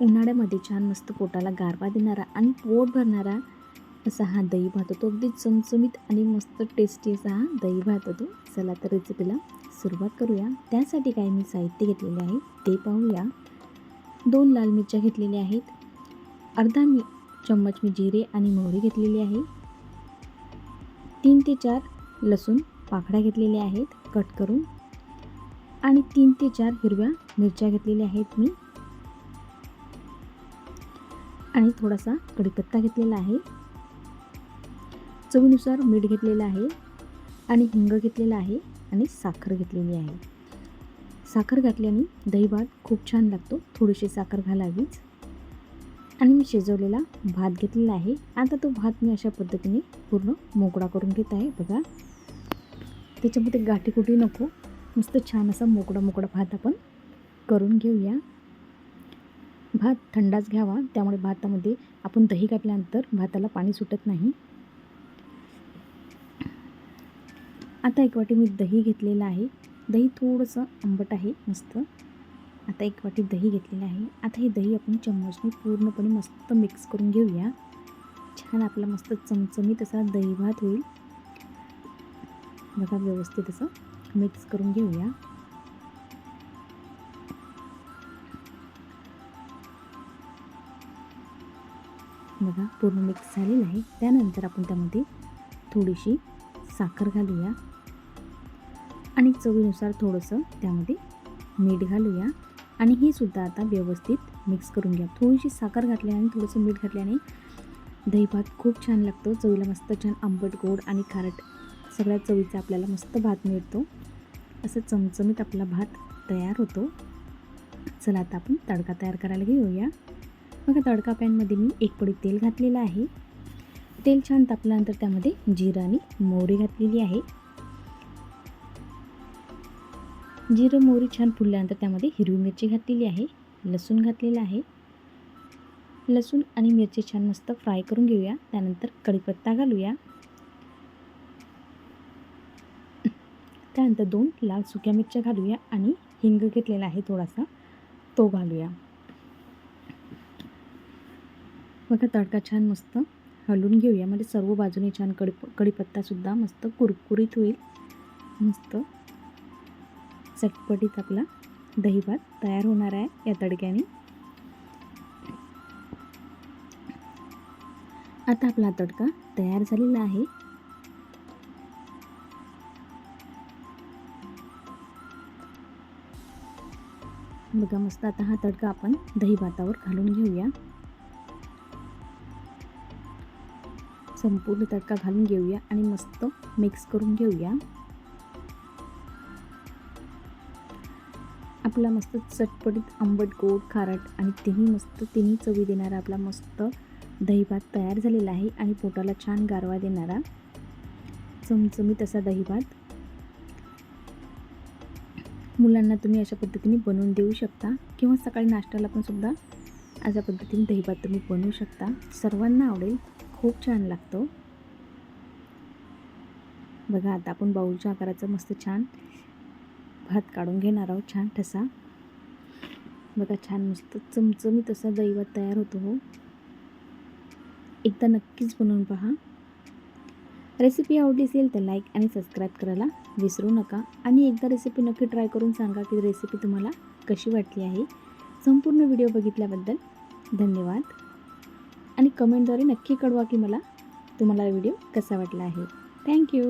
उन्हाळ्यामध्ये छान मस्त पोटाला गारवा देणारा आणि पोट भरणारा असा हा दही भात होतो. अगदी चमचमीत आणि मस्त टेस्टी असा हा दही भात होतो. चला तर रेसिपीला सुरुवात करूया. त्यासाठी काय मी साहित्य घेतलेले आहे ते पाहूया. दोन लाल मिरच्या घेतलेल्या आहेत. अर्धा मी चम्मच मी जिरे आणि मोहरी घेतलेली आहे. तीन ते चार लसूण पाकळ्या घेतलेल्या आहेत. कट करून. आणि तीन ते चार हिरव्या मिरच्या घेतलेल्या आहेत मी. आणि थोडासा कढीपत्ता घेतलेला आहे. चवीनुसार मीठ घेतलेलं आहे आणि हिंग घेतलेला आहे आणि साखर घेतलेली आहे. साखर घातल्याने दही भात खूप छान लागतो. थोडीशी साखर घालावीच. आणि मी शिजवलेला भात घेतलेला आहे. आता तो भात मी अशा पद्धतीने पूर्ण मोकळा करून घेत आहे. बघा. त्याच्यामध्ये गाठी कुठे नको. मस्त छान असा मोकळा मोकळा भात आपण करून घेऊया. भात थंडाच घ्यावा. त्यामुळे भातामध्ये आपण दही घातल्यानंतर भाताला पाणी सुटत नाही. आता एक वाटी मी दही घेतलेलं आहे. दही थोडंसं आंबट आहे मस्त. आता एक वाटी दही घेतलेलं आहे. आता हे दही आपण चम्मचने पूर्णपणे मस्त मिक्स करून घेऊया. छान आपला मस्त चमचमीत असा दही भात होईल. बघा व्यवस्थित असं मिक्स करून घेऊया. बघा पूर्ण मिक्स झालेलं आहे. त्यानंतर आपण त्यामध्ये थोडीशी साखर घालूया. आणि चवीनुसार थोडंसं त्यामध्ये मीठ घालूया. आणि हे सुद्धा आता व्यवस्थित मिक्स करून घ्या. थोडीशी साखर घातल्याने थोडंसं मीठ घातल्याने दही भात खूप छान लागतो. चवीला मस्त छान आंबट गोड आणि खारट सगळ्या चवीचा आपल्याला मस्त भात मिळतो. असं चमचमीत आपला भात तयार होतो. चला आता आपण तडका तयार करायला घेऊया. बघा तडका पॅनमध्ये मी एक पडी तेल घातलेलं आहे. तेल छान तापल्यानंतर त्यामध्ये जिरं आणि मोहरी घातलेली आहे. जिरं मोहरी छान फुलल्यानंतर त्यामध्ये हिरवी मिरची घातलेली आहे. लसूण घातलेलं आहे. लसूण आणि मिरची छान मस्त फ्राय करून घेऊया. त्यानंतर कढीपत्ता घालूया. त्यानंतर दोन लाल सुक्या मिरच्या घालूया आणि हिंग घेतलेला आहे थोडासा तो घालूया. बघा तडका छान मस्त हलवून घेऊया. म्हणजे सर्व बाजूने छान कडी कडीपत्तासुद्धा मस्त कुरकुरीत होईल. मस्त चटपटीत आपला दही भात तयार होणार आहे या तडक्याने. आता आपला तडका तयार झालेला आहे. बघा मस्त आता हा तडका आपण दही भातावर घालून घेऊया. संपूर्ण तडका घालून घेऊया आणि मस्त मिक्स करून घेऊया. आपला मस्त चटपटीत आंबट गोड खारट आणि तिन्ही मस्त तिन्ही चवी देणारा आपला मस्त दहीभात तयार झालेला आहे आणि पोटाला छान गारवा देणारा चमचमीत असा दहीभात. मुलांना तुम्ही अशा पद्धतीने बनवून देऊ शकता किंवा सकाळी नाश्त्याला पण सुद्धा अशा पद्धतीने दहीभात तुम्ही बनवू शकता. सर्वांना आवडेल. खूप छान लागतो. बघा आता आपण बाऊलच्या आकाराचा मस्त छान भात काढून घेणार आहोत छान ठसा. बघा छान मस्त चमचमीत असा दैवत तयार होतो हो. एकदा नक्कीच बनवून पहा. रेसिपी आवडली असेल तर लाईक आणि सबस्क्राईब करायला विसरू नका. आणि एकदा रेसिपी नक्की ट्राय करून सांगा की रेसिपी तुम्हाला कशी वाटली आहे. संपूर्ण व्हिडिओ बघितल्याबद्दल धन्यवाद. आणि कमेंटद्वारे नक्की कळवा की मला तुम्हाला व्हिडिओ कसा वाटला आहे. थँक्यू